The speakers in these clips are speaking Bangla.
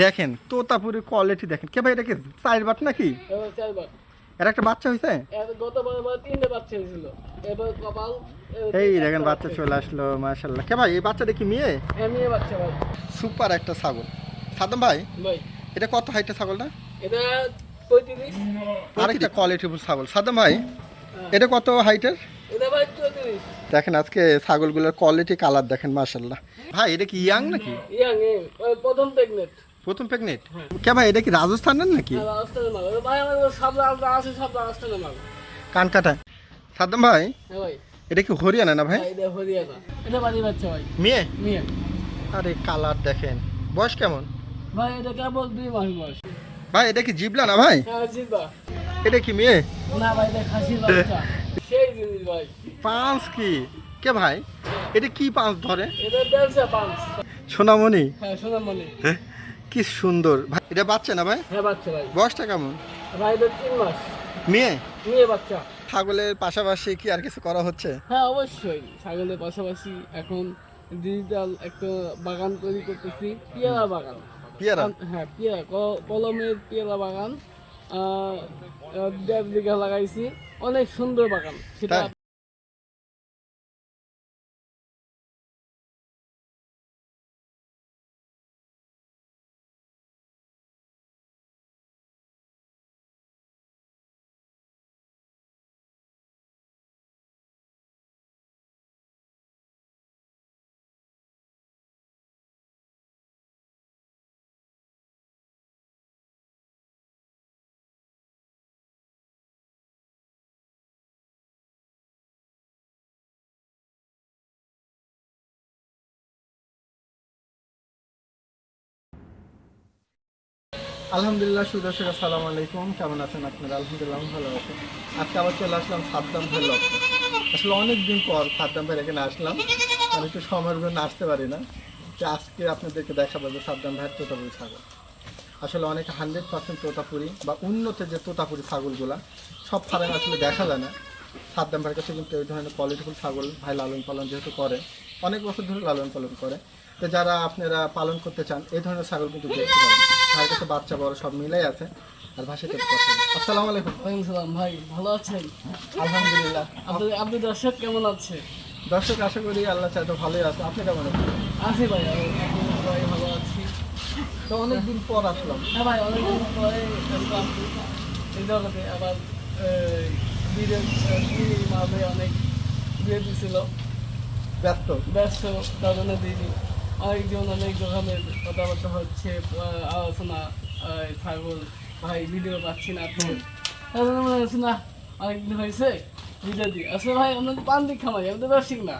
দেখেন তোতাপুরি কোয়ালিটি দেখেন। কে ভাই এটা কি চার বাট নাকি এবার চারবার এর একটা বাচ্চা হয়েছে কপাল এই দেখেন বাচ্চা। চলে আসলো মাশাল্লাহ কে ভাই এই বাচ্চাটা কি মেয়ে? হ্যাঁ মেয়ে বাচ্চা ভাই। সুপার একটা ছাগল। সাদম ভাই ভাই। এটা কত হাইটের ছাগলটা? আরেকটা কোয়ালিটিফুল ছাগল। সাদম ভাই এটা কত হাইটের দেখেন আজকে ছাগলগুলোর কোয়ালিটি কালার দেখেন মাশাল্লাহ ভাই এটা কি ইয়াং নাকি? ইয়াং প্রথম প্রেগনেন্ট প্রথম প্রেগনেন্ট? কে ভাই এটা কি রাজস্থানের নাকি? মাল কান কাটা ভাই হ্যাঁ ভাই। এটা কি হরিয়ানা না ভাই? মেয়ে? মেয়ে। আরে কালার দেখেন। বয়স কেমন? ভাই এটা কেবল দুই মাস বয়স। ভাই এটা কি জিবলা না ভাই? হ্যাঁ এটা কি মেয়ে? না ভাই এটা খাসির বাচ্চা। সেই জিনিস ভাই। পাঁচ কি? কে ভাই? এটা কি পাঁচ ধরে? এটা পাঁচ। সোনামণি? হ্যাঁ শোনাম মানে কি সুন্দর। ভাই এটা বাচ্চা না ভাই? হ্যাঁ বাচ্চা ভাই। বয়সটা কেমন? ভাই এটা তিন মাস। মেয়ে? মেয়ে বাচ্চা। ছাগলের পাশাপাশি কি আর কিছু করা হচ্ছে? হ্যাঁ অবশ্যই। ছাগলের পাশাপাশি এখন ডিজিটাল একটা বাগান তৈরি করতেছি। পেয়ারা বাগান। পিয়ারা? হ্যাঁ পেয়ারা। কলমের পেয়ারা বাগান। দেড় বিঘা লাগাইছি। অনেক সুন্দর বাগান। সেটা আলহামদুলিল্লাহ, সুদর্শক, আসসালামু আলাইকুম। কেমন আছেন আপনারা? আলহামদুলিল্লাহ ভালো আছেন আজকে আবার চলে আসলাম সাদ্দাম ভাই লক্ষ্যে আসলে অনেক দিন পর সাদ্দাম ভাইয়ের এখানে আসলাম। আমি একটু সময়ের জন্য আসতে পারি না। যে আজকে আপনাদেরকে দেখাবো যে সাদ্দাম ভাইয়ের তোতাপুরি ছাগল। আসলে অনেক হান্ড্রেড পার্সেন্ট তোতাপুরি বা উন্নত যে তোতাপুরি ছাগলগুলা, সব ফার্মে আসলে দেখা যায় না। সাদ্দাম ভাইয়ের কাছে কিন্তু এই ধরনের কোয়ালিটিফুল ছাগল ভাই লালন পালন যেহেতু করে, অনেক বছর ধরে লালন পালন করে। তো যারা আপনারা পালন করতে চান, এই ধরনের ছাগল কিন্তু দেখতে পারেন ভাইয়ের কাছে বাচ্চা বড় সব মিলাই আছে আর ভাষাতে পছন্দ আসসালামু আলাইকুম। ওয়ালাইকুম সালাম ভাই ভালো আছেন? আলহামদুলিল্লাহ। আপনি আপনি দর্শক কেমন আছে? দর্শক আশা করি আল্লাহ চাইতে ভালোই আছে। আপনি কেমন আছেন? আছি ভাই সবাই ভালো আছি। তো অনেকদিন পর আসলাম। হ্যাঁ ভাই অনেকদিন পরে আসলাম। এই জগতে আবার বিয়ের মাঝে অনেক বিয়ে দিছিল। ব্যস্ত। ব্যস্ত কারণে দিইনি। অনেকজন অনেক রকমের কথাবার্তা হচ্ছে আলোচনা আহ, ভাই ভিডিও পাচ্ছি না তো। মনে হচ্ছে না অনেকদিন হয়েছে ভিডিও দিই আসলে ভাই আমরা পান দিক খামাই আমি তো ব্যবসায়িক না।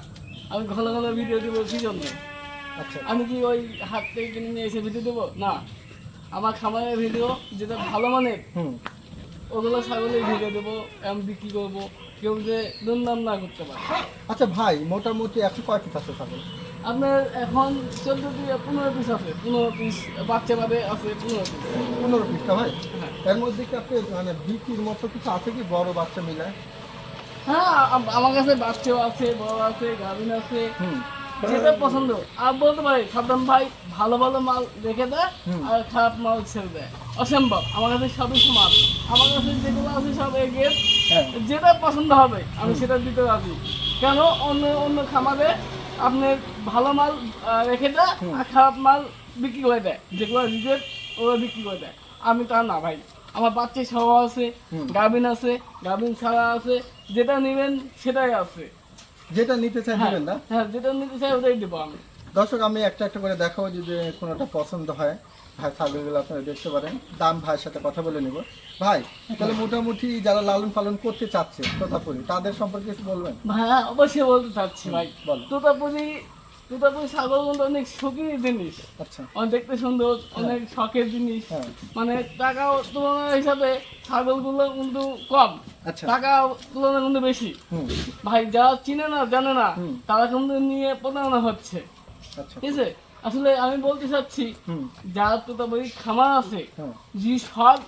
আমি ঘন ঘন ভিডিও দিব কি জন্য আচ্ছা। আমি কি ওই হাত থেকে কিনে নিয়ে এসে ভিডিও দেবো? না। আমার খামারের ভিডিও যেটা ভালো মানের ওগুলো ছাগলের ভিডিও দেবো আমি বিক্রি করব কেউ যে দুর্নাম না করতে পারে। আচ্ছা ভাই মোটামুটি একশো কয় পিস আছে ছাগল। আপনার এখন চোদ্দ পনেরো পিস আছে। পনেরো পিস বাচ্চা বাদে আছে পনেরো পিস। পনেরো পিসটা ভাই? হ্যাঁ। এর মধ্যে কি আপনি মানে বিক্রির মতো কিছু আছে কি? বড় বাচ্চা মিলায়? হ্যাঁ আমার কাছে বাচ্চাও আছে বড় আছে গাভিন আছে। যেটা পছন্দ। আর বলতে পারি সাদ্দাম ভাই ভালো ভালো মাল রেখে দেয় আর খারাপ মাল ছেড়ে দেয়। অসম্ভব। আমার কাছে সবই সমান। আমার কাছে যেগুলো আছে সব এগিয়ে হ্যাঁ। যেটা পছন্দ হবে আমি সেটা দিতে রাজি কেন? অন্য অন্য খামারে আপনি ভালো মাল রেখে দেয় আর খারাপ মাল বিক্রি করে দেয়। যেগুলো রিজেক্ট ওরা বিক্রি করে দেয়। আমি তা না ভাই। আমার বাচ্চা সহ আছে। গাভিন আছে গাভিন ছাড়া আছে যেটা নেবেন সেটাই আছে। যেটা নিতে চাই নেবেন না? হ্যাঁ যেটা নিতে চাই ওটাই দেবো আমি। দর্শক আমি একটা একটা করে দেখাবো যদি কোনোটা পছন্দ হয়। ভাই ছাগলগুলো আপনারা দেখতে পারেন। দাম ভাইয়ের সাথে কথা বলে নিব। ভাই তাহলে মোটামুটি যারা লালন পালন করতে চাচ্ছে তোতাপুরি তাদের সম্পর্কে কিছু বলবেন? হ্যাঁ অবশ্যই বলতে চাচ্ছি ভাই। বলো। তোতাপুরি তোতাপুরি ছাগল কিন্তু অনেক শৌখিন জিনিস। আচ্ছা। অনেক দেখতে সুন্দর অনেক শখের জিনিস। হ্যাঁ। মানে টাকা তুলনা হিসাবে ছাগলগুলো কিন্তু কম। আচ্ছা। টাকা তুলনা কিন্তু বেশি। ভাই যারা চিনে না জানে না তারা কিন্তু নিয়ে প্রতারণা হচ্ছে। আচ্ছা। ঠিক আছে? আসলে আমি বলতে চাচ্ছি যারা তোতাপুরি খামার আছে যদি সব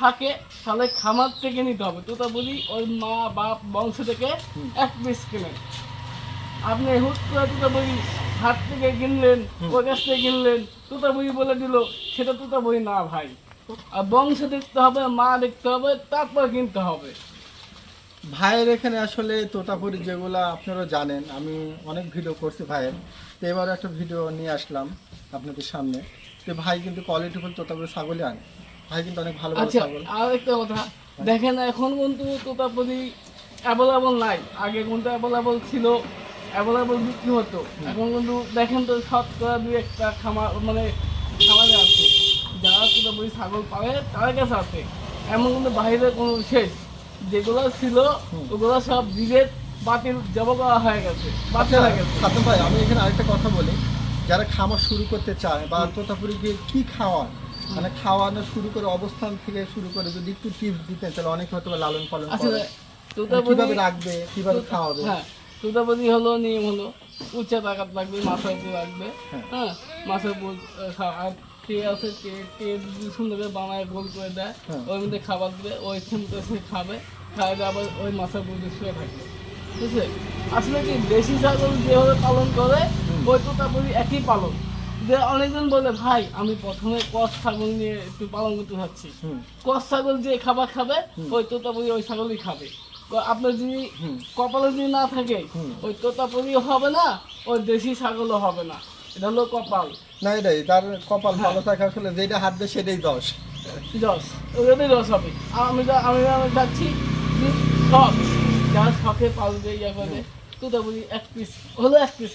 থাকে তাহলে খামার থেকে নিতে হবে। তোতা বলি ওই মা বাপ বংশ থেকে এক পিস কেনেন। আপনি হুট করে তোতা বলি হাট থেকে কিনলেন ওর কাছ থেকে কিনলেন তোতা বই বলে দিল সেটা তোতা বই না ভাই। আর বংশ দেখতে হবে মা দেখতে হবে তারপর কিনতে হবে। ভাইয়ের এখানে আসলে তোতাপুরি যেগুলা আপনারা জানেন আমি অনেক ভিডিও করছি ভাইয়ের। তো এবার একটা ভিডিও নিয়ে আসলাম আপনাদের সামনে। তো ভাই কিন্তু কোয়ালিটিফুল তোতাপুরি ছাগলই আনে। ভাই কিন্তু অনেক ভালো ভালো আচ্ছা ছাগল। আর একটা কথা। দেখেন এখন কিন্তু তোতাপুরি অ্যাভেলেবল নাই। আগে কিন্তু অ্যাভেলেবল ছিল অ্যাভেলেবল বিক্রি হতো। এখন কিন্তু দেখেন তো শতকরা দুই একটা খামার মানে খামারে আছে। যারা তোতাপুরি ছাগল পাবে তাদের কাছে আছে। এমন কিন্তু বাইরে কোনো শেষ। যেগুলো ছিল ওগুলো সব ডিলেট বাতিল জমা করা হয়ে গেছে বাতিল হয়ে গেছে। সাতম ভাই আমি এখানে আরেকটা কথা বলি। যারা খাওয়া শুরু করতে চায় বা তোতাপুরি গিয়ে কি খাওয়ান? মানে খাওয়ানো শুরু করে অবস্থান থেকে শুরু করে যদি একটু টিপস দিতেন তাহলে অনেক হয়তো লালন পালন করে। মানে কীভাবে রাখবে কীভাবে খাওয়াবে? হ্যাঁ তুতাপতি হলো নিয়ম হলো। উচ্চা তাকাত লাগবে মাথার উপর রাখবে হ্যাঁ। হ্যাঁ আহ, খা- আর টে আছে টে টে যদি সুন্দর বানায় গোল করে দেয় হ্যাঁ। ওই মধ্যে খাবার দেবে ওই খেমতে সে খাবে খাওয়া আবার ওই মাথার উপর শুয়ে থাকবে। আছে আসলে কি দেশি ছাগল যেভাবে পালন করে ওই তোতাপুরি একই পালন। যে অনেকজন বলে ভাই আমি প্রথমে কস ছাগল নিয়ে একটু পালন করতে চাচ্ছি কস ছাগল যে খাবার খাবে ওই তোতাপুরি ওই ছাগলই খাবে। আপনার যদি কপালে যদি না থাকে। ওই তোতাপুরিও হবে না ওই দেশি ছাগলও হবে না। এটা হলো কপাল। না এটাই তার কপাল হ্যাঁ। ভালো থাকে আসলে যেটা হাত দেয় সেটাই দশ দশ ওটাই দশ হবে। আমি আমি যাচ্ছি যে শখ যারা শখে পালবে ইয়া করে এক পিস হলো এক পিস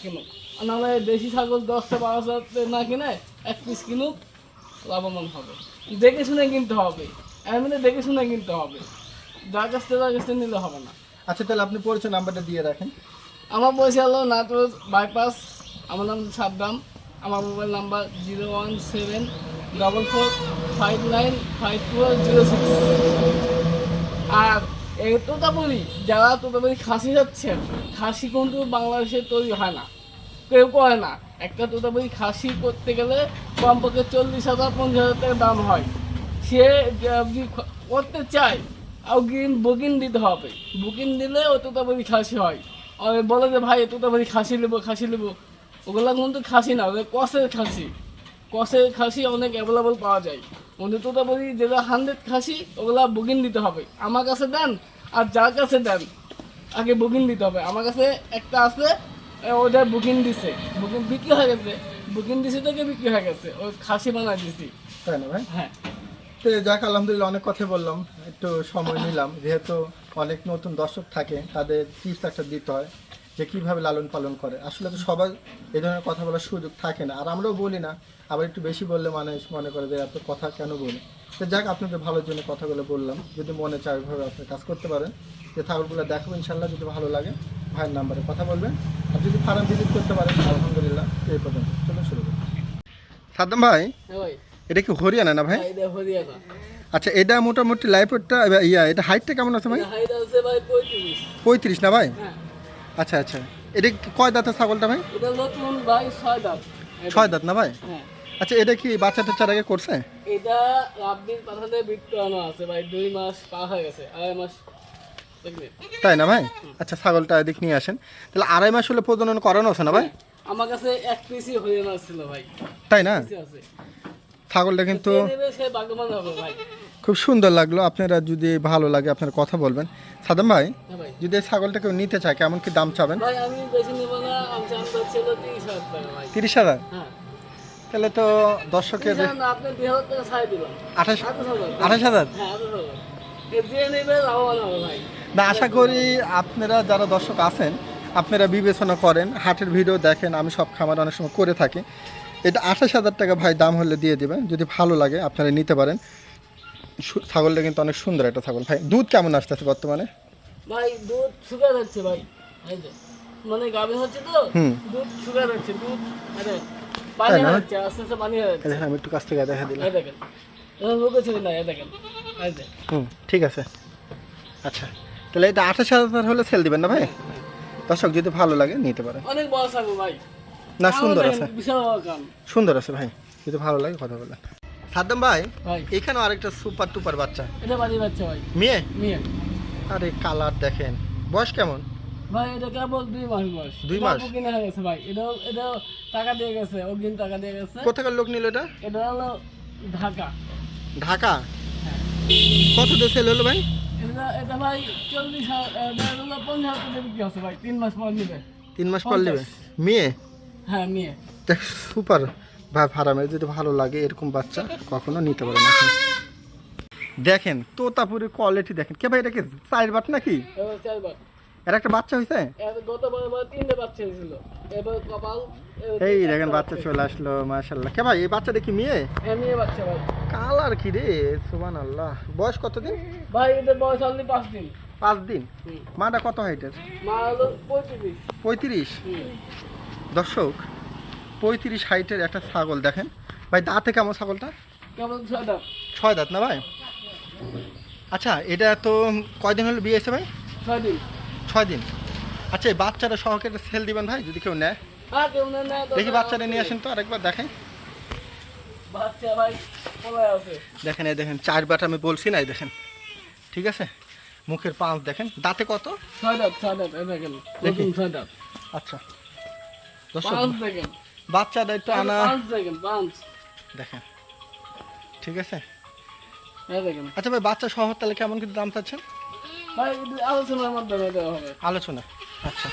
আর নাহলে দেশি ছাগল দশটা বারোশো না কিনে এক পিস কিনুক লাভবান হবে। দেখে শুনে কিনতে হবে। এমনি দেখে শুনে কিনতে হবে। যার কাছ থেকে তার কাছ থেকে নিলে হবে না। আচ্ছা তাহলে আপনি পরিচয় নাম্বারটা দিয়ে রাখেন। আমার পয়সা হলো নাটোর বাইপাস আমার নাম সাদ্দাম। আমার mobile number zero one seven double four five nine five two zero six আর এই তোতাপুরি যারা তোতাপুরি খাসি যাচ্ছেন খাসি কিন্তু বাংলাদেশে তৈরি হয় না। কেউ করে না। একটা তোতাপুরি খাসি করতে গেলে কমপক্ষে চল্লিশ হাজার, পঞ্চাশ হাজার টাকা দাম হয়। সে করতে চায় অগ্রিম বুকিং দিতে হবে। বুকিং দিলে ও তোতাপুরি খাসি হয়। আর বলে যে, ভাই তোতাপুরি খাসি নেব খাসি নেব। ওগুলো কিন্তু খাসি না, ওগুলো কষের খাসি। কষের খাসি অনেক অ্যাভেলেবল পাওয়া যায়। কিন্তু বলি যেটা হান্ড্রেড খাসি ওগুলা বুকিং দিতে হবে। আমার কাছে দেন আর যার কাছে দেন আগে বুকিং দিতে হবে। আমার কাছে একটা আছে ওটা বুকিং দিছে। বুকিং বিক্রি হয়ে গেছে। বুকিং দিছে থেকে বিক্রি হয়ে গেছে। ওই খাসি বানাই দিছি। তাই না ভাই? হ্যাঁ। তো যাক আলহামদুলিল্লাহ অনেক কথা বললাম। একটু সময় নিলাম। যেহেতু অনেক নতুন দর্শক থাকে তাদের টিপস একটা দিতে হয়। যে কীভাবে লালন পালন করে। আসলে তো সবাই এই ধরনের কথা বলার সুযোগ থাকে না। আর আমরাও বলি না আবার একটু বেশি বললে মানুষ মনে করে যে এত কথা কেন বলি? তো যাক আপনাদের ভালোর জন্য কথাগুলো বললাম। যদি মনে চায় ওইভাবে আপনি কাজ করতে পারেন। যে ছাগলগুলো দেখাবো ইনশাল্লাহ যদি ভালো লাগে ভাইয়ের নাম্বারে কথা বলবেন। আর যদি ফার্ম ভিজিট করতে পারেন আলহামদুলিল্লাহ এই পর্যন্ত। চলুন শুরু করি। সাদ্দাম ভাই এটা কি হরিয়ানা না ভাই? আচ্ছা এটা মোটামুটি লাইফটা ইয়া এটা হাইটটা কেমন আছে ভাই? পঁয়ত্রিশ না ভাই? হ্যাঁ। আচ্ছা আচ্ছা। এটা কি কয় দাঁতের ছাগলটা ভাই? এটা নতুন ভাই ছয় দাঁত। ছয় দাঁত না ভাই? হ্যাঁ। আচ্ছা এটা কি বাচ্চা টাচ্চার আগে করছে? এটা রাব্বির পাঠাতে আছে ভাই দুই মাস পার হয়ে গেছে আড়াই মাস। তাই না ভাই? আচ্ছা ছাগলটা এদিক নিয়ে আসেন। তাহলে আড়াই মাস হলে প্রজনন করানো আছে না ভাই? আমার কাছে এক পিসই হরিয়ানা ছিল ভাই। তাই না? ছাগলটা কিন্তু সে ভাগ্যবান হবে ভাই। খুব সুন্দর লাগল। আপনারা যদি ভালো লাগে আপনারা কথা বলবেন। সাদাম ভাই হ্যাঁ যদি এই ছাগলটা কেউ নিতে চায় কেমন কি দাম চাবেন? তিরিশ হাজার হ্যাঁ। তাহলে তো দর্শকের আঠাশ আঠাশ হাজার। হ্যাঁ না আশা করি আপনারা যারা দর্শক আছেন আপনারা বিবেচনা করেন হাটের ভিডিও দেখেন আমি সব খামার অনেক সময় করে থাকি। এটা আঠাশ হাজার টাকা ভাই দাম হলে দিয়ে দেবেন। যদি ভালো লাগে আপনারা নিতে পারেন। ছাগলটা কিন্তু অনেক সুন্দর একটা ছাগল। ভাই দুধ কেমন আসতেছে বর্তমানে? ভাই দুধ শুকায় যাচ্ছে ভাই। এই যে মানে গাভী হচ্ছে তো? দুধ শুকায় যাচ্ছে দুধ মানে পানি? হয়ে যাচ্ছে আস্তে আস্তে পানি হয়ে যাচ্ছে। দেখেন আমি একটু কাছ থেকে দেখা দিলাম। এই দেখেন রোগে ছিল না এই দেখেন এই যে। হুম ঠিক আছে। আচ্ছা তাহলে এটা আঠাশ হাজার হলে সেল দিবেন না ভাই? দর্শক যদি ভালো লাগে নিতে পারেন। অনেক বড় ছাগল ভাই। না সুন্দর আছে। সুন্দর আছে ভাই। যদি ভালো লাগে কথা বলেন সাদ্দাম ভাই ভাই। এখানেও আরেকটা সুপার টুপার বাচ্চা। এটা বাড়ি বাচ্চা ভাই। মেয়ে? নিয়ে আরে কালার দেখেন। বয়স কেমন? ভাই এটা কেবল দুই মাস বয়স। দুই মাস? কিনে হয়ে গেছে ভাই। এটা এটা টাকা দিয়ে গেছে অগ্রিম টাকা দিয়ে গেছে। কোথাকার লোক নিল এটা? এটা হলো ঢাকা। ঢাকা? কত দিয়ে সেল হলো ভাই? এটা এটা ভাই চল্লিশ হাজার পঞ্চাশ হাজার টাকা বিক্রি হচ্ছে ভাই। তিন মাস পর নিবে। তিন মাস পর নেবে। মেয়ে? হ্যাঁ দেখ সুপার। ফার্মের যদি ভালো লাগে এরকম বাচ্চা কখনো নিতে পারে না দেখেন তোতাপুরের কোয়ালিটি দেখেন। কে ভাই এটা কি চার বাট নাকি? এবার এর একটা বাচ্চা হয়েছে? এই দেখেন বাচ্চা চলে আসলো মাশাল্লাহ কে ভাই এই বাচ্চাটা কি মেয়ে? হ্যাঁ মেয়ে বাচ্চা ভাই। কালার কি রে? সুবান আল্লাহ বয়স কতদিন? ভাই এদের বয়স অনলি পাঁচ দিন। পাঁচ দিন? মাটা কত হাইটের মা হলো পঁয়ত্রিশ। পঁয়ত্রিশ? দর্শক পঁয়ত্রিশ হাইটের একটা ছাগল দেখেন। ভাই দাঁতে কেমন ছাগলটা? কেবল ছয়টা ছয় দাঁত না ভাই? আচ্ছা এটা তো কয়দিন হলো বিয়ে এসে ভাই? ছয় দিন। ছয় দিন। আচ্ছা এই বাচ্চাটা সহকারে সেল দিবেন ভাই যদি কেউ নেয়। দেখি বাচ্চাটা নিয়ে আসেন তো আরেকবার দেখেন দেখেন এই দেখেন চার বাট আমি বলছি না এই দেখেন। ঠিক আছে? মুখের পাঁচ দেখেন। দাঁতে কত? ছয় দাঁত ছয় দাঁত দেখেন ছয় দাঁত। আচ্ছা। পাঁচ দেখেন। বাচ্চাটা একটু আনা দেখেন ঠিক আছে? দেখেন। আচ্ছা ভাই বাচ্চা সহ তাহলে কেমন কিন্তু দাম চাচ্ছেন? ভাই আলোচনার মাধ্যমে দেওয়া হবে। আলোচনা। আচ্ছা।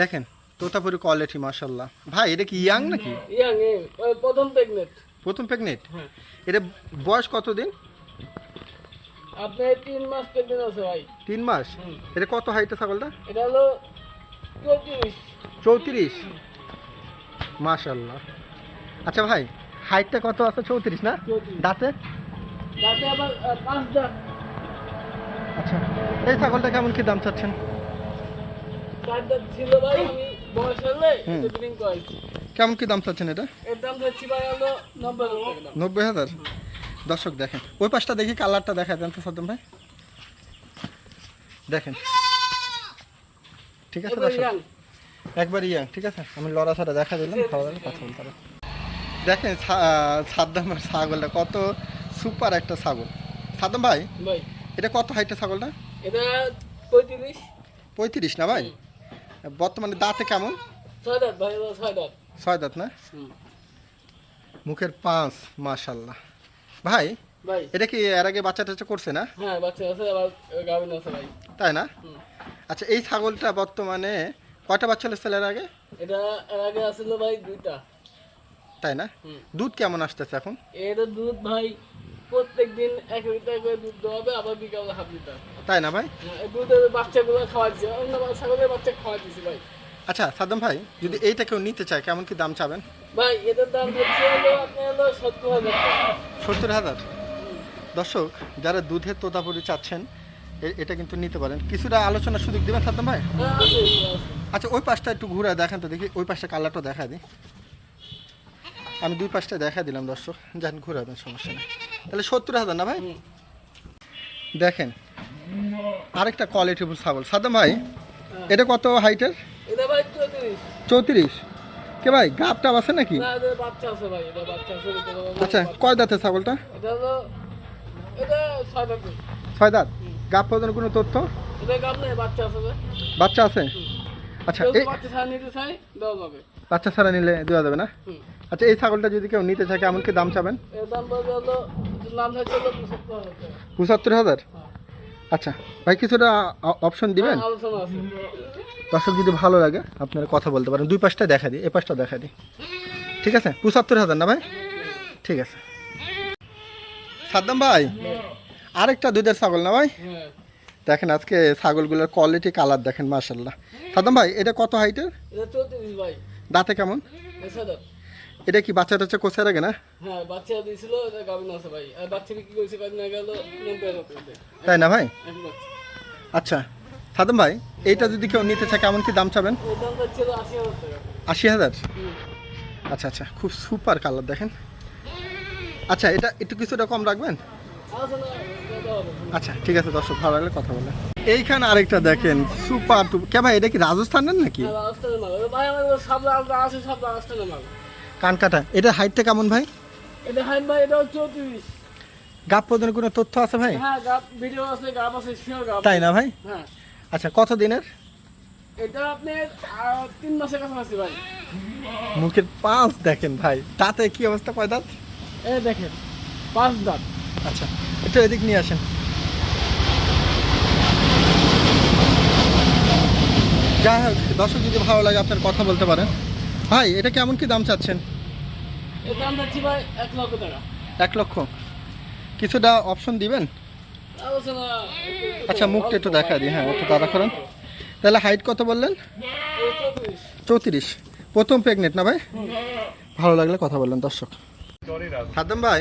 দেখেন তোতাপুরি কোয়ালিটি মাশাল্লাহ ভাই এটা কি ইয়াং নাকি? ইয়াং প্রথম প্রেগনেন্ট প্রথম প্রেগনেন্ট হ্যাঁ। এটা বয়স কতদিন? আপনি তিন মাস প্রেগনেন্ট আছে ভাই। তিন মাস? এটা কত হাইটে ছাগলটা? এটা হলো চৌত্রিশ। চৌত্রিশ? মাশাল্লাহ আচ্ছা ভাই হাইটটা কত আছে? চৌত্রিশ না? দাঁতে? আচ্ছা এই ছাগলটা কেমন কি দাম চাচ্ছেন? কেমন কি দাম চাচ্ছেন এটা? নব্বই হাজার। দর্শক দেখেন ওই পাশটা দেখি কালারটা দেখা দেন তো সদ্যম ভাই। দেখেন। ঠিক আছে দর্শক। একবার ইয়াং ঠিক আছে? আমি লড়া ছাড়া দেখা দিলাম খাওয়া দাওয়া কথা বলতে। দেখেন সা- সাদ্দামের ছাগলটা কত সুপার একটা ছাগল। সাদ্দাম ভাই ভাই। এটা কত হাইটের ছাগলটা? এটা পঁয়ত্রিশ। পঁয়ত্রিশ না ভাই? বর্তমানে দাঁতে কেমন? ছয় দাঁত ভাই ছয় দাঁত। ছয় দাঁত না? মুখের পাঁচ মাশাল্লাহ ভাই ভাই। এটা কি এর আগে বাচ্চা টাচ্চা করছে না? হ্যাঁ বাচ্চা আছে আবার গাভিন আছে ভাই। তাই না? আচ্ছা এই ছাগলটা বর্তমানে কয়টা বাচ্চা হলো ছেলের আগে? এটা এর আগে আসছিল ভাই দুইটা। তাই না? দুধ কেমন আসতেছে এখন? এটা দুধ ভাই প্রত্যেক দিন এক লিটার করে দুধ দেওয়া হবে আবার বিকালে হাফ লিটার। তাই না ভাই? হ্যাঁ, এই দুধের বাচ্চাগুলো খাওয়া দিচ্ছে অন্য ছাগলের বাচ্চা খাওয়া দিচ্ছি ভাই। আচ্ছা সাদ্দাম ভাই যদি এইটা কেউ নিতে চায় কেমন কি দাম চাবেন? ভাই এটার দাম হচ্ছে হলো আপনার হলো সত্তর হাজার সত্তর হাজার। দর্শক যারা দুধের তোতাপুরি চাচ্ছেন এটা কিন্তু নিতে পারেন। কিছুটা আলোচনার সুযোগ দেবেন সাদ্দাম ভাই? হ্যাঁ। আচ্ছা ওই পাশটা একটু ঘুরে দেখেন তো দেখি ওই পাশটা কালারটা দেখা দিই। আমি দুই পাশটা দেখা দিলাম দর্শক। যান ঘুরে দেন সমস্যা নেই। তাহলে সত্তর হাজার না ভাই? দেখেন আরেকটা কোয়ালিটিফুল ছাগল। সাদ্দাম ভাই এটা কত হাইটের এটা ভাই চৌত্রিশ। কে ভাই গাপ টাপ আছে নাকি? না এটা বাচ্চা আছে ভাই এটা বাচ্চা আছে আচ্ছা কয় দাঁতের ছাগলটা? এটা এটা ছয় দাঁত? গাপ পর্যন্ত কোনো তথ্য? গাব বাচ্চা আছে আচ্ছা বাচ্চা ছাড়া নিলে দেওয়া যাবে না? আচ্ছা এই ছাগলটা যদি কেউ নিতে চায় কেমন কি দাম চাবেন? পঁচাত্তর হাজার। হ্যাঁ। আচ্ছা ভাই কিছুটা অপশন দিবেন? হ্যাঁ, দর্শক যদি ভালো লাগে আপনারা কথা বলতে পারেন। দুই পাশটা দেখা দিই এ পাশটা দেখা দিই। ঠিক আছে? পঁচাত্তর হাজার না ভাই? ঠিক আছে। সাদ্দাম ভাই? আরেকটা দুধের ছাগল না ভাই? হ্যাঁ। দেখেন আজকে ছাগলগুলোর কোয়ালিটি কালার দেখেন মার্শাল্লাহ সাদ্দাম ভাই এটা কত হাইটের দাঁতে কেমন? এটা কি বাচ্চা টাচ্চা কোষের রাখে না? হ্যাঁ। তাই না ভাই? আচ্ছা সাদ্দাম ভাই এইটা যদি কেউ নিতে চায় কেমন কি দাম চাবেন? আশি হাজার। আচ্ছা আচ্ছা খুব সুপার কালার দেখেন। আচ্ছা এটা একটু কিছুটা কম রাখবেন? আচ্ছা ঠিক আছে দর্শক ভালো লাগলে কথা বলে। এইখানে আরেকটা দেখেন সুপার টু কে ভাই এটা কি রাজস্থানের নাকি? কানকাটা এটা হাইটটা কেমন ভাই? এটা হাইট ভাই এটা চৌত্রিশ। গাপ পর্যন্ত কোনো তথ্য আছে ভাই? হ্যাঁ গাপ ভিডিও আছে গাপ আছে শিওর গাপ তাই না ভাই? হ্যাঁ। আচ্ছা কত দিনের? এটা আপনি তিন মাসের কাছাকাছি ভাই। মুখের পাঁচ দেখেন ভাই তাতে কি অবস্থা কয় দাঁত? এই দেখেন পাঁচ দাঁত। আচ্ছা। একটু এদিক নিয়ে আসেন। যাই হোক দর্শক যদি ভালো লাগে আপনার কথা বলতে পারেন। ভাই এটা কেমন কি দাম চাচ্ছেন? এক লক্ষ টাকা। এক লক্ষ। কিছুটা অপশন দিবেন? আচ্ছা মুখটা একটু দেখা দিই। হ্যাঁ একটু তাড়া করেন। তাহলে হাইট কত বললেন? চৌত্রিশ। প্রথম প্রেগনেন্ট না ভাই? ভালো লাগলে কথা বললেন দর্শক। সাদ্দাম ভাই।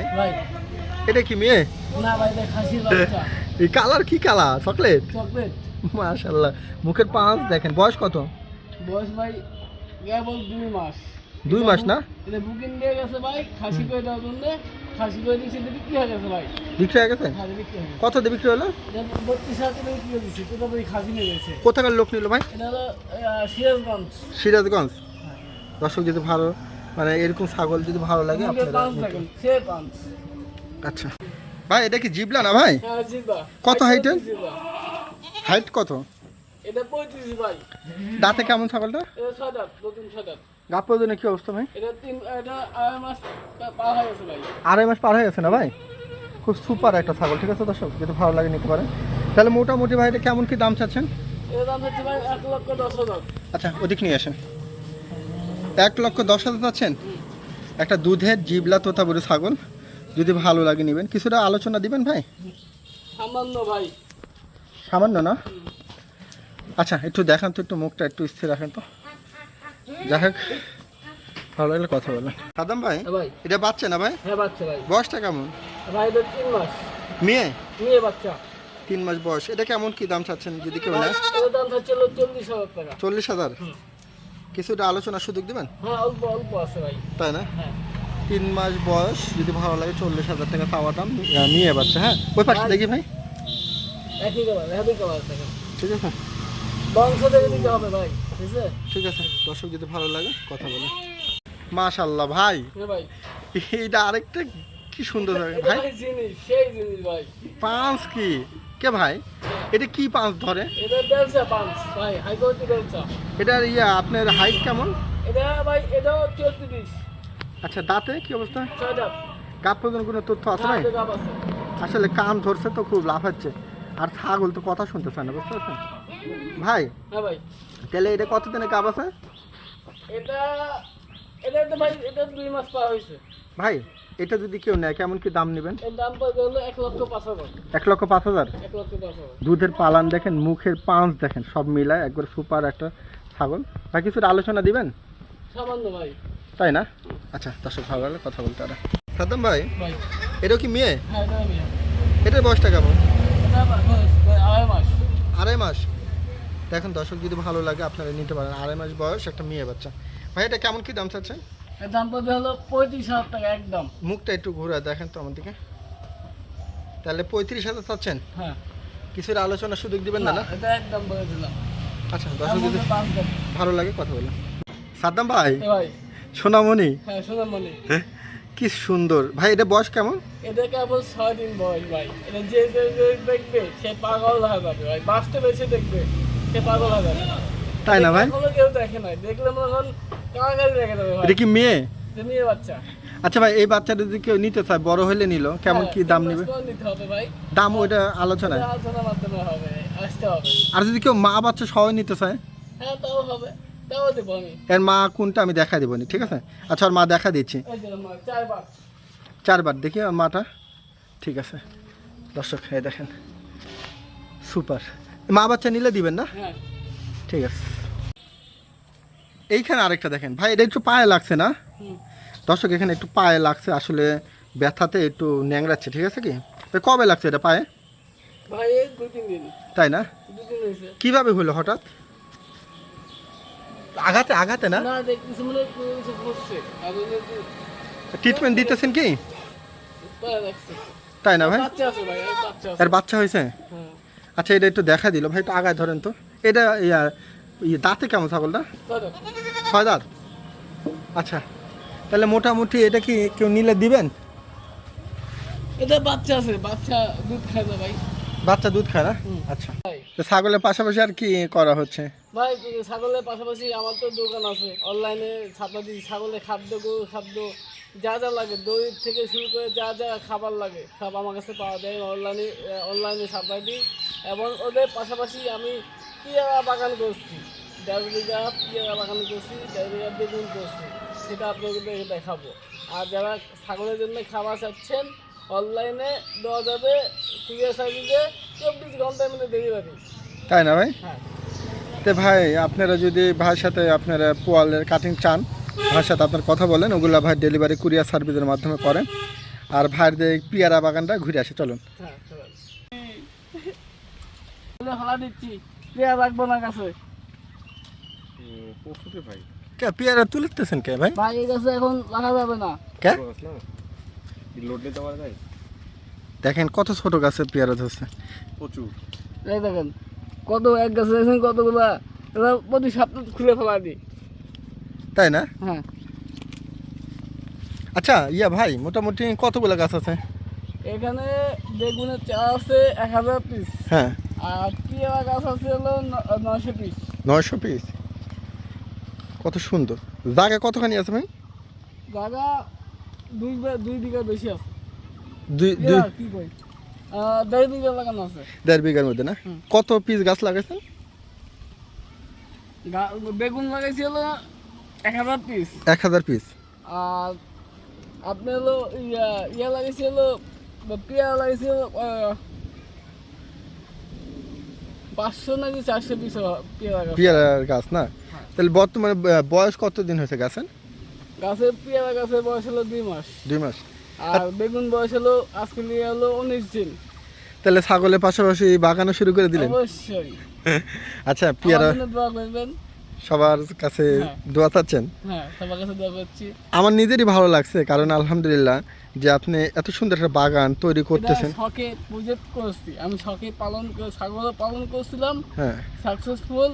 এটা কি মেয়ে? না ভাই দেখ খাসির বাচ্চা। এই কালার কি কালার? চকলেট? চকলেট। মাশাল্লাহ মুখের পাঁচ দেখেন বয়স কত? বয়স ভাই কেবল দুই মাস। দুই মাস না? এটা বুকিং দিয়ে গেছে ভাই খাসি করে দেওয়ার জন্য। খাসি করে দিয়েছি এটা বিক্রি হয়ে গেছে ভাই। বিক্রি হয়ে গেছে? হ্যাঁ এটা বিক্রি কত দিয়ে বিক্রি হলো? বত্রিশ হাজার টাকা বিক্রি করে দিচ্ছি তো তারপরে খাসি নিয়ে গেছে। কোথাকার লোক নিল ভাই? এটা হলো সিরাজগঞ্জ। সিরাজগঞ্জ? দর্শক যদি ভালো মানে এরকম ছাগল যদি ভালো লাগে আপনারা আচ্ছা। ভাই এটা কি জিবলা না ভাই? হ্যাঁ কত height-এর? হাইট কত? এটা দাঁতে কেমন ছাগলটা? গাপ ওজনে কি অবস্থা ভাই? আড়াই মাস পার হয়ে গেছে না ভাই? খুব সুপার একটা ছাগল ঠিক আছে দর্শক? যদি ভালো লাগে নিতে পারেন। তাহলে মোটামুটি ভাই এটা কেমন কি দাম চাচ্ছেন? আচ্ছা ওদিক নিয়ে আসেন। এক লক্ষ দশ হাজার চাচ্ছেন? একটা দুধের জিবলা তোতাবুরি ছাগল। যদি ভালো লাগে নেবেন। কিছুটা আলোচনা দিবেন ভাই? সামান্য ভাই। সামান্য না? আচ্ছা একটু দেখান তো একটু মুখটা একটু স্থির রাখেন তো। যাই হোক ভালো লাগলে কথা বলেন। সাদাম ভাই হ্যাঁ ভাই। এটা বাচ্চা না ভাই? হ্যাঁ বাচ্চা ভাই। বয়সটা কেমন? ভাই এটা তিন মাস। মেয়ে? নিয়ে বাচ্চা। তিন মাস বয়স। এটা কেমন কি দাম চাচ্ছেন যদি কেউ নেয়? দাম চল্লিশ হাজার টাকা। চল্লিশ হাজার? কিছুটা আলোচনার সুযোগ দিবেন? হ্যাঁ অল্প অল্প আছে ভাই। তাই না? হ্যাঁ। তিন মাস বয়স যদি ভালো লাগে চল্লিশ হাজার টাকা পাওয়া দাম নিয়ে বাচ্চা হ্যাঁ? ওই পাশে দেখি ভাই। ঠিক আছে? ঠিক আছে? ঠিক আছে দর্শক যদি ভালো লাগে কথা বলে। মাশাল্লাহ ভাই। এইটা আরেকটা কি সুন্দর লাগে ভাই। পাঁচ কি? কে ভাই? এটা কি পাঁচ ধরে? এটা এটার ইয়া আপনার হাইট কেমন? এটা ভাই এটাও চৌত্রিশ। আচ্ছা দাঁতে কি অবস্থা? গাপ পর্যন্ত কোনো তথ্য আছে নাই? আসলে কান ধরছে তো খুব লাফাচ্ছে আর ছাগল তো কথা শুনতে চায় না বুঝতে পারছেন? ভাই হ্যাঁ তাহলে এটা কতদিনে কাপ আছে? ভাই এটা যদি কেউ নেয় কেমন কি দাম নেবেন? এক লক্ষ পাঁচ হাজার। এক লক্ষ পাঁচ দুধের পালান দেখেন মুখের পাঁচ দেখেন সব মিলায় একবার সুপার একটা ছাগল। ভাই কিছুটা আলোচনা দিবেন? সামান্য ভাই। তাই না? আচ্ছা দর্শক ভালো লাগলে কথা বলতে পারে। সাদ্দাম ভাই ভাই। এটা কি মেয়ে? হ্যাঁ এটা আমি এটার বয়সটা কেমন? আড়াই মাস। দেখেন দর্শক যদি ভালো লাগে আপনারা নিতে পারেন। আড়াই মাস বয়স একটা মেয়ে বাচ্চা। ভাই এটা কেমন কি দাম চাচ্ছেন? দাম পড়বে হলো পঁয়ত্রিশ হাজার টাকা একদম। মুখটা একটু ঘুরে দেখেন তো আমার দিকে তাহলে পঁয়ত্রিশ হাজার চাচ্ছেন? হ্যাঁ। কিছুর আলোচনা সুযোগ দিবেন না না এটা একদম বলে দিলাম আচ্ছা দর্শক যদি। ভালো লাগে কথা বলেন। সাদ্দাম ভাই ভাই। সোনামণি? হ্যাঁ শোনাম মানে কি সুন্দর। ভাই এটা বয়স কেমন? এটা কেবল ছয় দিন বয়স ভাই। এটা যে যে দেখবে সে পাগল হয়ে যাবে ভাই। বাস্তবে এসে দেখবে সে পাগল হয়ে যাবে। তাই না ভাই? এখনও কেউ দেখে নাই। দেখলে মনে হন কাগারি দেখে যাবে এটা কি মেয়ে? মেয়ে বাচ্চা। আচ্ছা ভাই এই বাচ্চাটা যদি কেউ নিতে চায় বড় হলে নিল কেমন হ্যাঁ, কি দাম নেবে? দাম ওইটা আলোচনায়। আর যদি কেউ মা বাচ্চা সবাই নিতে চায়? হ্যাঁ তাও হবে। এর মা কোনটা আমি দেখা দেবো ঠিক আছে? আচ্ছা ওর মা দেখা দিচ্ছি। এই চারবার। দেখি ওর মাটা। ঠিক আছে। দর্শক হ্যাঁ দেখেন। সুপার। মা বাচ্চা নিলে দিবেন না? হ্যাঁ। ঠিক আছে। এইখানে আরেকটা দেখেন। ভাই এটা একটু পায়ে লাগছে না? দর্শক এখানে একটু পায়ে লাগছে আসলে ব্যথাতে একটু ন্যাংরাচ্ছে ঠিক আছে কি? কবে লাগছে এটা পায়ে? এই তাই না? কীভাবে হলো হঠাৎ? আঘাতে আঘাতে না? ট্রিটমেন্ট দিতেছেন কি? তাই না ভাই? এর বাচ্চা হয়েছে? হ্যাঁ। আচ্ছা এটা একটু দেখা দিল। ভাই একটু আগায় ধরেন তো। এটা ইয়া ইয়ে দাঁতে কেমন ছাগলটা? ছয় দাঁত? আচ্ছা তাহলে মোটামুটি এটা কি কেউ নিলে দিবেন? এটা বাচ্চা আছে বাচ্চা দুধ খায় না ভাই। বাচ্চা দুধ খায় না? আচ্ছা। তো ছাগলের পাশাপাশি আর কি করা হচ্ছে? ভাই ছাগলের পাশাপাশি আমার তো দোকান আছে। অনলাইনে ছাপা দিই ছাগলের খাদ্য গরু খাদ্য যা যা লাগে দই থেকে শুরু করে যা যা খাবার লাগে সব আমার কাছে পাওয়া যায় অনলাইনে অনলাইনে সাপ্লাই দিই এবং ওদের পাশাপাশি আমি পিয়ারা বাগান করছি। দেড় বিঘা পিয়ারা বাগান করছি দেড় বিঘা বেগুন করছি। সেটা আপনাদের দেখাবো। আর যারা ছাগলের জন্য খাবার চাচ্ছেন অনলাইনে দেওয়া যাবে কুরিয়ার সার্ভিসে চব্বিশ ঘণ্টার মধ্যে ডেলিভারি তাই না ভাই? হ্যাঁ। তো ভাই আপনারা যদি ভাইয়ের সাথে আপনারা পোয়ালের কাটিং চান ভাইয়ের সাথে আপনার কথা বলেন ওগুলো ভাই ডেলিভারি কুরিয়ার সার্ভিসের মাধ্যমে করেন। আর ভাইয়ের যে পিয়ারা বাগানটা ঘুরে আসে চলুন। হ্যাঁ হালা দিচ্ছি পেঁয়াজ রাখব না কাছে। কে পিয়ারা তুলতেছেন কে ভাই? ভাই এই গাছে এখন রাখা যাবে না। কে? দেখেন কত ছোট গাছে পেয়ারা ধরছে। প্রচুর। এই দেখেন কত এক গাছে দেখছেন কতগুলা? প্রতি সপ্তাহ খুলে ফেলা দিই। তাই না? হ্যাঁ। আচ্ছা ইয়া ভাই মোটামুটি কতগুলো গাছ আছে? এখানে বেগুনের চা আছে এক হাজার পিস। হ্যাঁ। আর পেয়ারা গাছ আছে হলো ন- নশো পিস। নয়শো পিস। কত সুন্দর। জায়গা কতখানি আছে ভাই? জায়গা দুই দুই বিঘা বেশি আছে। দুই দুই কি কই দেড় বিঘা লাগানো আছে। দেড় বিঘার মধ্যে না? কত পিস গাছ লাগাইছেন? বেগুন লাগাইছি হলো এক হাজার পিস এক হাজার পিস আর আপনি হলো ইয়া ইয়া লাগাইছি হলো বা পেয়ারা লাগাইছি হলো আহ, পাঁচশো নাকি চারশো পিস পেয়ারা গাছ পেয়ারার গাছ না? হ্যাঁ। তাহলে বর্তমানে বয়স কত দিন হয়েছে গাছের? গাছের পেয়ারা গাছের বয়স হলো দুই মাস। দুই মাস। আর বেগুন বয়স হলো আজকে নিয়ে হলো উনিশ দিন। তাহলে ছাগলের পাশাপাশি বাগানো শুরু করে দিলেন? অবশ্যই। আচ্ছা পেয়ারা দোয়া করবেন। সবার কাছে হ্যাঁ। দোয়া চাচ্ছেন? হ্যাঁ সবার কাছে দোয়া করছি। আমার নিজেরই ভালো লাগছে কারণ আলহামদুলিল্লাহ যে আপনি এত সুন্দর একটা বাগান তৈরি করতেছেন। শখে প্রজেক্ট করছি। আমি শখে পালন ছাগল পালন করছিলাম। হ্যাঁ। সাকসেসফুল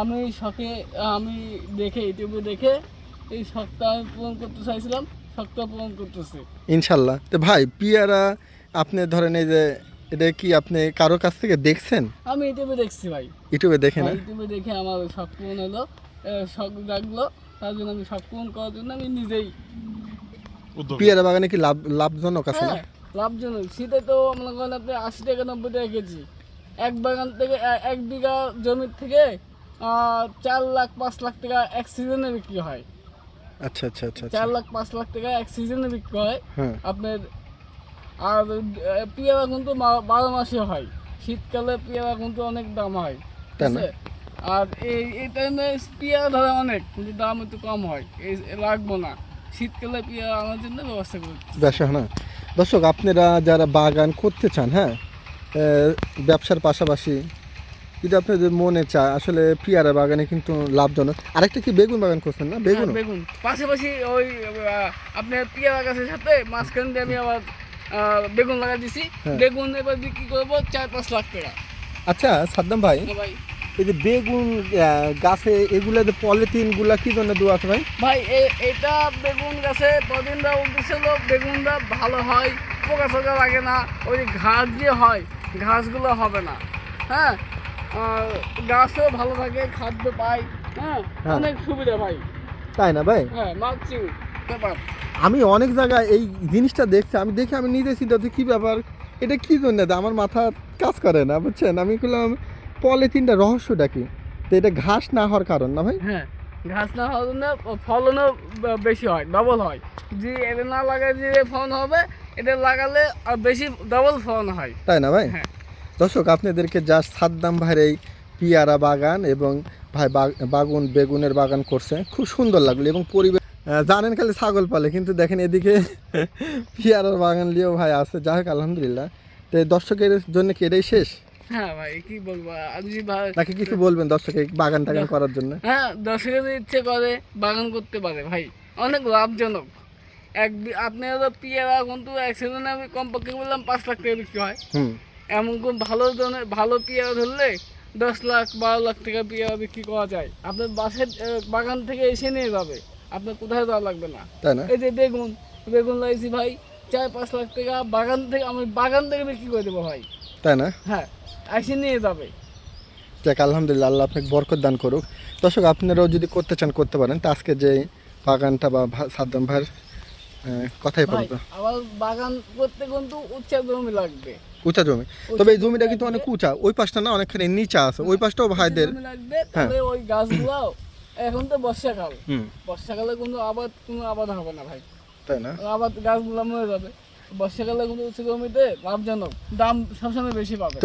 আমি শখে আমি দেখে ইউটিউবে দেখে এই শখটা আমি পূরণ করতে চাইছিলাম শখটা পূরণ করতেছি। ইনশাল্লাহ। তো ভাই পিয়ারা আপনি ধরেন এই যে এটা কি আপনি কারও কাছ থেকে দেখছেন? আমি ইউটিউবে দেখছি ভাই। ইউটিউবে দেখে না ইউটিউবে দেখে আমার শখ পূরণ হলো শখ জাগলো তার জন্য আমি শখ পূরণ করার জন্য আমি নিজেই পিয়ারা বাগানে কি লাভ লাভজনক আছে না? হ্যাঁ লাভজনক। শীতে তো মনে করেন আপনি আশি টাকা নব্বই টাকা কেজি। এক বাগান থেকে এক বিঘা জমির থেকে চার লাখ পাঁচ লাখ টাকা এক সিজনে বিক্রি হয়। আচ্ছা আচ্ছা আচ্ছা আচ্ছা। চার লাখ পাঁচ লাখ টাকা এক সিজনে বিক্রি হয়। হ্যাঁ। আপনার আর পেয়ারা কিন্তু বারো মাসে হয়। শীতকালে পেয়ারা কিন্তু অনেক দাম হয়? আর এই এই টাইমে পেয়ারা ধরে অনেক কিন্তু দাম একটু কম হয়। এই লাগবো না। শীতকালে পেয়ারা আনার জন্য ব্যবস্থা করছি ব্যবসা না দর্শক আপনারা যারা বাগান করতে চান হ্যাঁ ব্যবসার পাশাপাশি যদি আপনাদের মনে চায় আসলে পিয়ারা বাগানে কিন্তু লাভজনক। আরেকটা কি বেগুন বাগান করছেন না? বেগুন? হ্যাঁ, বেগুন। পাশাপাশি ওই আপনার পেয়ারা গাছের সাথে মাঝখান দিয়ে আমি আবার বেগুন লাগা দিছি। হ্যাঁ। বেগুন এবার বিক্রি করব চার পাঁচ লাখ টাকা। আচ্ছা সাদ্দাম ভাই হ্যাঁ ভাই। এই যে বেগুন গাছে এগুলো যে পলিথিনগুলো কি জন্য দেওয়া আছে ভাই? ভাই এটা বেগুন গাছে প্রদিনটা উঠেছিল বেগুনটা ভালো হয় পোকা ফোকা লাগে না ওই ঘাস যে হয় ঘাসগুলো হবে না। হ্যাঁ গাছও ভালো থাকে খাদ্য পাই। হ্যাঁ হ্যাঁ। অনেক সুবিধা ভাই। তাই না ভাই? হ্যাঁ মাছি ব্যাপার। আমি অনেক জায়গায় এই জিনিসটা দেখছি আমি দেখে আমি নিজে করছি, কি ব্যাপার? এটা কি জন্য? আমার মাথা কাজ করে না বুঝছেন? আমি বললাম পলিথিনটা রহস্যটা কি? তো এটা ঘাস না হওয়ার কারণ না ভাই? হ্যাঁ ঘাস না হলে না ফলনও বেশি হয় ডবল হয়। যে এটা না লাগায় যে ফলন হবে এটা লাগালে আর বেশি ডবল ফলন হয়। তাই না ভাই? হ্যাঁ। দর্শক আপনাদেরকে জাস্ট সাদ্দাম ভাইয়ের এই পিয়ারা বাগান এবং ভাই বাগুন বেগুনের বাগান করছে। খুব সুন্দর লাগল এবং পরিবেশ জানেন খালি ছাগল পালে কিন্তু দেখেন এদিকে পিয়ারার বাগান নিয়েও ভাই আছে। যাই হোক আলহামদুলিল্লাহ। তো দর্শকের জন্য কি এটাই শেষ? হ্যাঁ ভাই কি বলব? ভাই নাকি কিছু বলবেন দর্শকে বাগান টাগান করার জন্য? হ্যাঁ যদি ইচ্ছে করে বাগান করতে পারে ভাই অনেক লাভজনক। এক আপনি হলো পেয়ারা কিন্তু এক সিজনে আমি কমপক্ষে বললাম পাঁচ লাখ টাকা বিক্রি হয়। হুম। এমন কোন ভালো ধরনের ভালো পেয়ারা ধরলে দশ লাখ বারো লাখ টাকা পেয়ারা বিক্রি করা যায়। আপনার বাসের বাগান থেকে এসে নিয়ে যাবে। আপনার কোথায় যাওয়া লাগবে না। তাই না? এই যে বেগুন বেগুন লাগাইছি ভাই চার পাঁচ লাখ টাকা বাগান থেকে আমি বাগান থেকে বিক্রি করে দেবো ভাই। তাই না? হ্যাঁ এসে নিয়ে যাবে। যাক আলহামদুলিল্লাহ আল্লাহ আপনাকে বরকত দান করুক। দর্শক আপনারাও যদি করতে চান করতে পারেন। তা আজকে যে বাগানটা বা সাদ্দাম ভাইয়ের কথাই ভাই বলতো। আবার বাগান করতে কিন্তু উচ্চ জমি লাগবে। উঁচা জমি। তবে এই জমিটা কিন্তু অনেক উঁচা। ওই পাশটা না অনেকখানি নিচা আছে। ওই পাশটাও ভাইদের তাহলে ওই গাছগুলো এখন তো বর্ষাকাল। বর্ষাকালে কোনো আবাদ কোনো আবাদ হবে না ভাই। তাই না? আবাদ গাছগুলো মরে যাবে। বর্ষাকালে কিন্তু উচ্চ জমিতে লাভজনক। দাম সবসময় বেশি পাবে।